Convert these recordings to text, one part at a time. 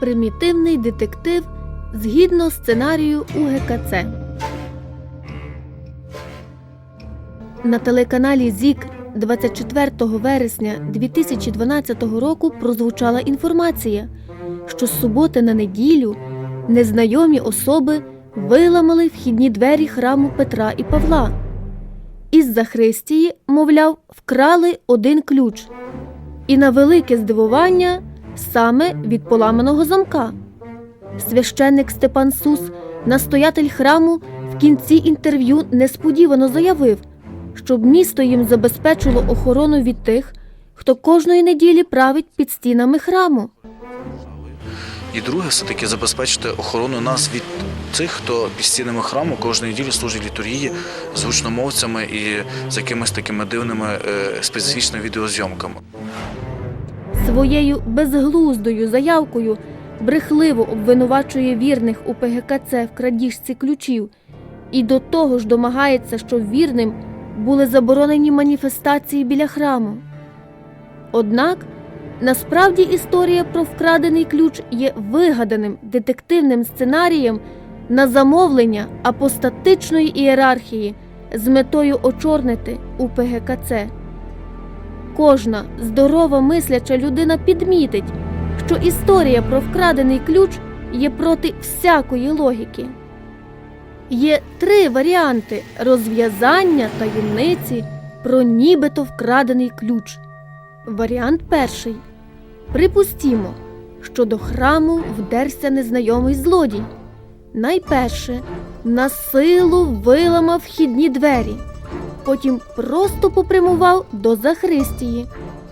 примітивний детектив згідно сценарію УГКЦ. На телеканалі ЗІК 24 вересня 2012 року прозвучала інформація, що з суботи на неділю незнайомі особи виламали вхідні двері храму Петра і Павла. Із Захристії, мовляв, вкрали один ключ. І на велике здивування саме від поламаного замка. Священник Степан Сус, настоятель храму, в кінці інтерв'ю несподівано заявив, щоб місто їм забезпечило охорону від тих, хто кожної неділі править під стінами храму. І друге, все-таки забезпечити охорону нас від тих, хто під стінами храму кожної неділі служить літургії з гучномовцями і з якимись такими дивними е, специфічними відеозйомками. Своєю безглуздою заявкою брехливо обвинувачує вірних у ПГКЦ в крадіжці ключів і до того ж домагається, щоб вірним були заборонені маніфестації біля храму. Однак насправді історія про вкрадений ключ є вигаданим детективним сценарієм на замовлення апостатичної ієрархії з метою очорнити у ПГКЦ. Кожна здорова мисляча людина підмітить, що історія про вкрадений ключ є проти всякої логіки. Є три варіанти розв'язання таємниці про нібито вкрадений ключ. Варіант перший. Припустімо, що до храму вдерся незнайомий злодій. Найперше на силу виламав вхідні двері, потім просто попрямував до Захристії,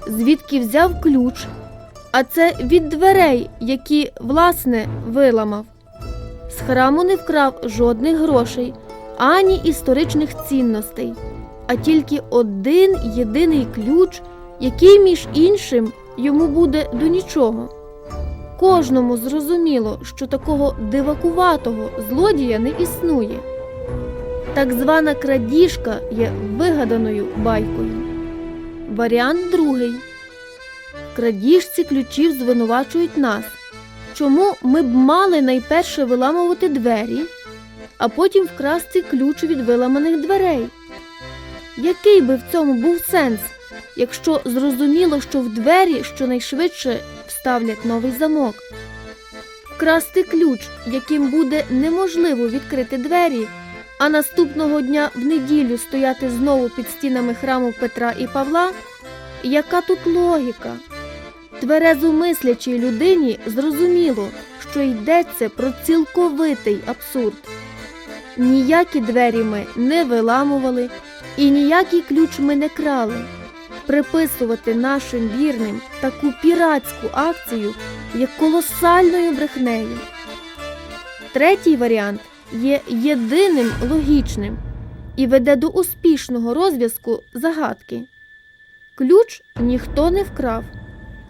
звідки взяв ключ, а це від дверей, які, власне, виламав. З храму не вкрав жодних грошей, ані історичних цінностей, а тільки один єдиний ключ, який, між іншим, йому буде до нічого. Кожному зрозуміло, що такого дивакуватого злодія не існує. Так звана крадіжка є вигаданою байкою. Варіант другий. Крадіжці ключів звинувачують нас. Чому ми б мали найперше виламувати двері, а потім вкрасти ключ від виламаних дверей? Який би в цьому був сенс, якщо зрозуміло, що в двері щонайшвидше вставлять новий замок? Вкрасти ключ, яким буде неможливо відкрити двері, а наступного дня в неділю стояти знову під стінами храму Петра і Павла? Яка тут логіка? Тверезо мислячій людині зрозуміло, що йдеться про цілковитий абсурд. Ніякі двері ми не виламували і ніякий ключ ми не крали. Приписувати нашим вірним таку піратську акцію є колосальною брехнею. Третій варіант є єдиним логічним і веде до успішного розв'язку загадки. Ключ ніхто не вкрав,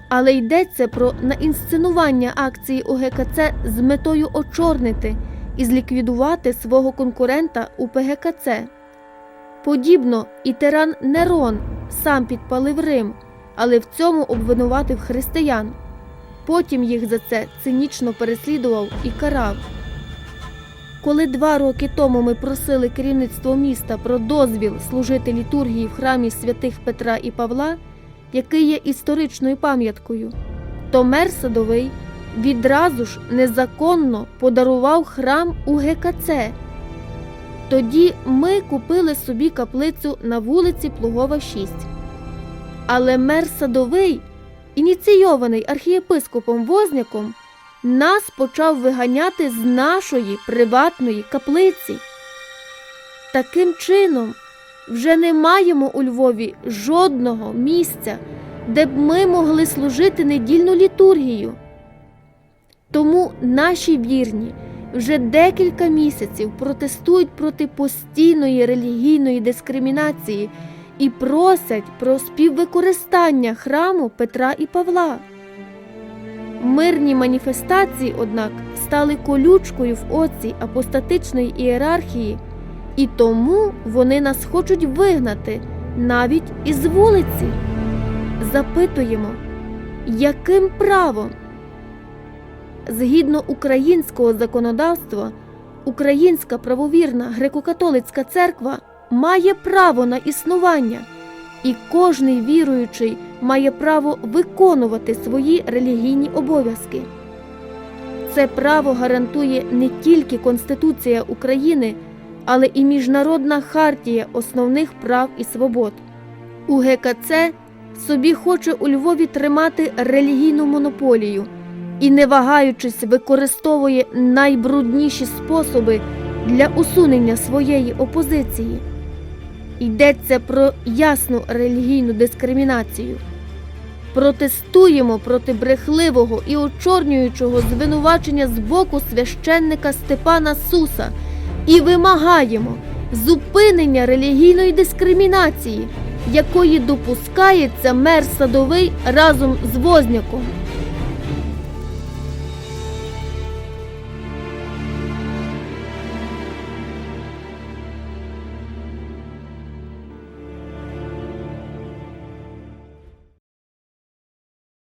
але йдеться про наінсценування акції УГКЦ з метою очорнити і зліквідувати свого конкурента у ПГКЦ. Подібно і тиран Нерон сам підпалив Рим, але в цьому обвинуватив християн. Потім їх за це цинічно переслідував і карав. Коли два роки тому ми просили керівництво міста про дозвіл служити літургії в храмі святих Петра і Павла, який є історичною пам'яткою, то мер садовий відразу ж незаконно подарував храм у ГКЦ. Тоді ми купили собі каплицю на вулиці Плугова, 6. Але мер садовий, ініційований архієпископом Возняком, нас почав виганяти з нашої приватної каплиці. Таким чином, вже не маємо у Львові жодного місця, де б ми могли служити недільну літургію. Тому наші вірні вже декілька місяців протестують проти постійної релігійної дискримінації і просять про співвикористання храму Петра і Павла. Мирні маніфестації, однак, стали колючкою в оці апостатичної ієрархії, і тому вони нас хочуть вигнати навіть із вулиці. Запитуємо, яким правом? згідно українського законодавства, Українська правовірна греко-католицька церква має право на існування, і кожний віруючий має право виконувати свої релігійні обов'язки. Це право гарантує не тільки Конституція України, але і Міжнародна хартія основних прав і свобод. У ГКЦ собі хоче у Львові тримати релігійну монополію і, не вагаючись, використовує найбрудніші способи для усунення своєї опозиції. Йдеться про ясну релігійну дискримінацію. Протестуємо проти брехливого і очорнюючого звинувачення з боку священника Степана Суса і вимагаємо зупинення релігійної дискримінації, якої допускається мер садовий разом з Возняком.